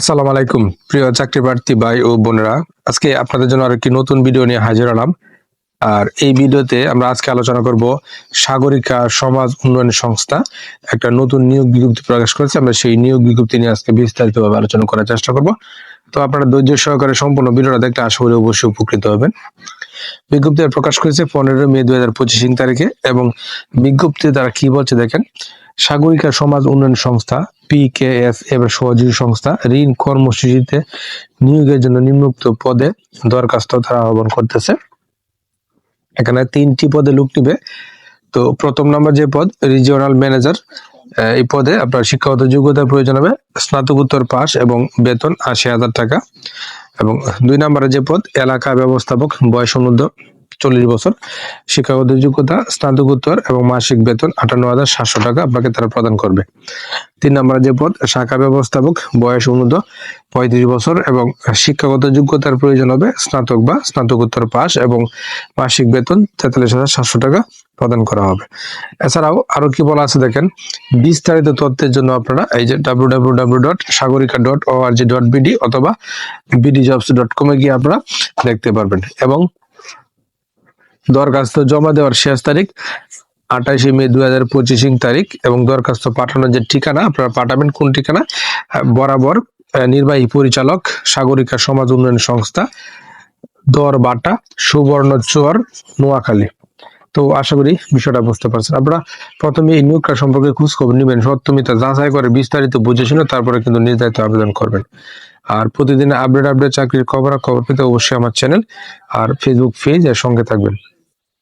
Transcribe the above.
আসসালামু আলাইকুম, প্রিয় চাকরি প্রার্থী ভাই ও বোনেরা। আজকে আপনাদের জন্য আরেকটি নতুন ভিডিও নিয়ে হাজির হলাম। আর এই ভিডিওতে আমরা আজকে আলোচনা করব সাগরিকা সমাজ উন্নয়ন সংস্থা। একটা নতুন নিয়োগ বিজ্ঞপ্তি প্রকাশ করেছে। আমরা সেই নিয়োগ বিজ্ঞপ্তি নিয়ে আজকে বিস্তারিতভাবে আলোচনা করার চেষ্টা করব। তো আপনারা ধৈর্য সহকারে সম্পূর্ণ ভিডিওটা দেখতে আশা করি অবশ্যই উপকৃত হবেন। বিজ্ঞপ্তি প্রকাশ করেছে পনেরো মে দুই হাজার পঁচিশ তারিখে এবং বিজ্ঞপ্তি তারা কি বলছে দেখেন সাগরিকা সমাজ উন্নয়ন সংস্থা পিকেএস এবার সহযোগী সংস্থা, ঋণ কর্মসূচিতে নিয়োগের জন্য নিম্নোক্ত পদে দরখাস্ত তারা আহ্বান করতেছে। এখানে তিনটি পদে লোক নিবে। তো প্রথম নম্বর যে পদ রিজিওনাল ম্যানেজার এই পদে আপনার শিক্ষাগত যোগ্যতার প্রয়োজন হবে, স্নাতকোত্তর পাস এবং বেতন আশি হাজার টাকা। এবং দুই নম্বরে যে পদ, এলাকা ব্যবস্থাপক, বয়স অনুদ্ধ চল্লিশ বছর। শিক্ষাগত যোগ্যতা, স্নাতকোত্তর এবং মাসিক বেতন আটান্ন হাজার সাতশো টাকা আপনাকে তারা প্রদান করবে। তিন নম্বরে যে পদ, শাখা ব্যবস্থাপক, বয়স অনুদ্ধ পঁয়ত্রিশ বছর এবং শিক্ষাগত যোগ্যতার প্রয়োজন হবে স্নাতক বা স্নাতকোত্তর পাস এবং মাসিক বেতন তেতাল্লিশ হাজার সাতশো টাকা প্রদান করা হবে। এছাড়াও আরও কি বলা আছে দেখেন? বিস্তারিত তথ্যের জন্য আপনারা এই যে W W W dot Sagarika dot O R G dot BD অথবা বিডি জবস ডট কমে গিয়ে আপনারা দেখতে পারবেন এবং দরখাস্ত জমা দেওয়ার শেষ তারিখ আঠাশে মে দুই হাজার পঁচিশ তারিখ এবং দরখাস্ত পাঠানোর যে ঠিকানা, আপনারা পাঠাবেন কোন ঠিকানা? বরাবর নির্বাহী পরিচালক সাগরিকা সমাজ উন্নয়ন সংস্থা, দরবাটা, সুবর্ণ চর, নোয়াখালী। তো আশা করি বিষয়টা বুঝতে পারছেন। আপনারা প্রথমে এই নিয়োগটা সম্পর্কে খোঁজ খবর নেবেন, সত্যমিতা যাচাই করে বিস্তারিত বুঝে শুনে তারপরে কিন্তু নির্ধারিত আবেদন করবেন। আর প্রতিদিন আপডেট আপডেট চাকরির খবর খবর পেতে অবশ্যই আমার চ্যানেল আর ফেসবুক পেজ এর সঙ্গে থাকবেন।